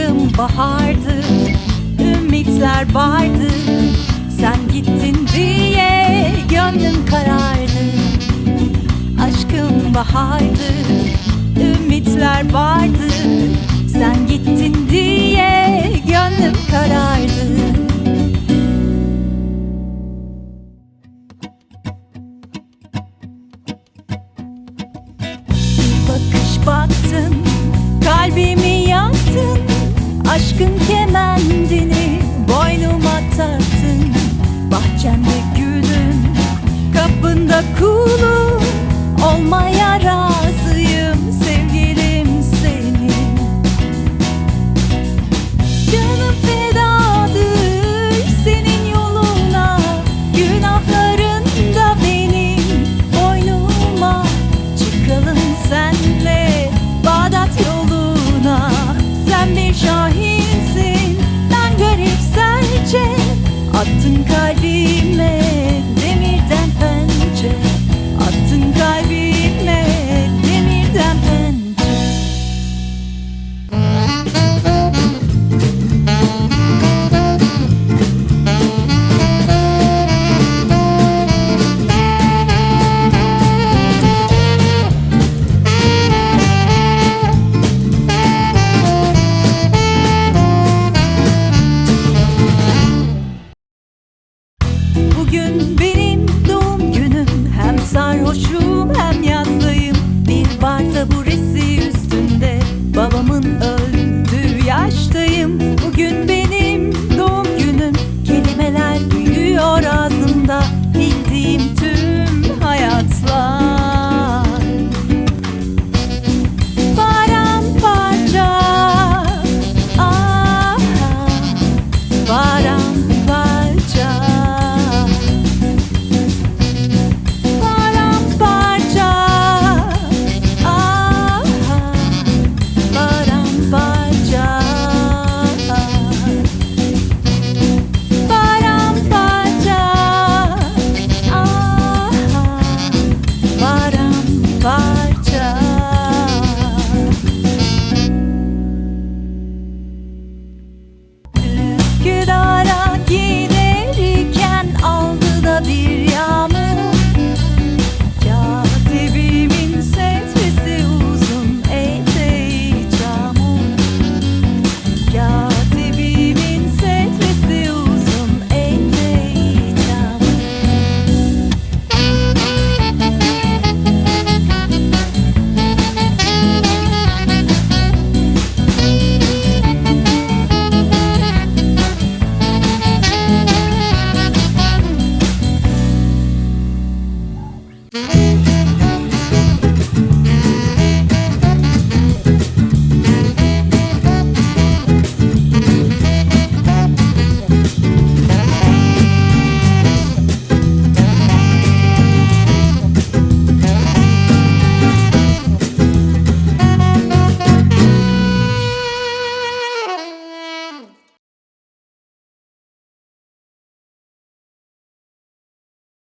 Aşkım bahardı Ümitler vardı. Sen gittin diye Gönlüm karardı. Aşkım bahardı Ümitler vardı. Sen gittin diye Gönlüm karardı. Bakış baktın Kalbimi Aşkın kemendini Boynuma taktın. Bahçemde gülüm Kapında kulum Olmaya razıyım Attın kalbimi Bugün benim doğum günüm. Hem sarhoşum hem yastayım Bir barda bu resim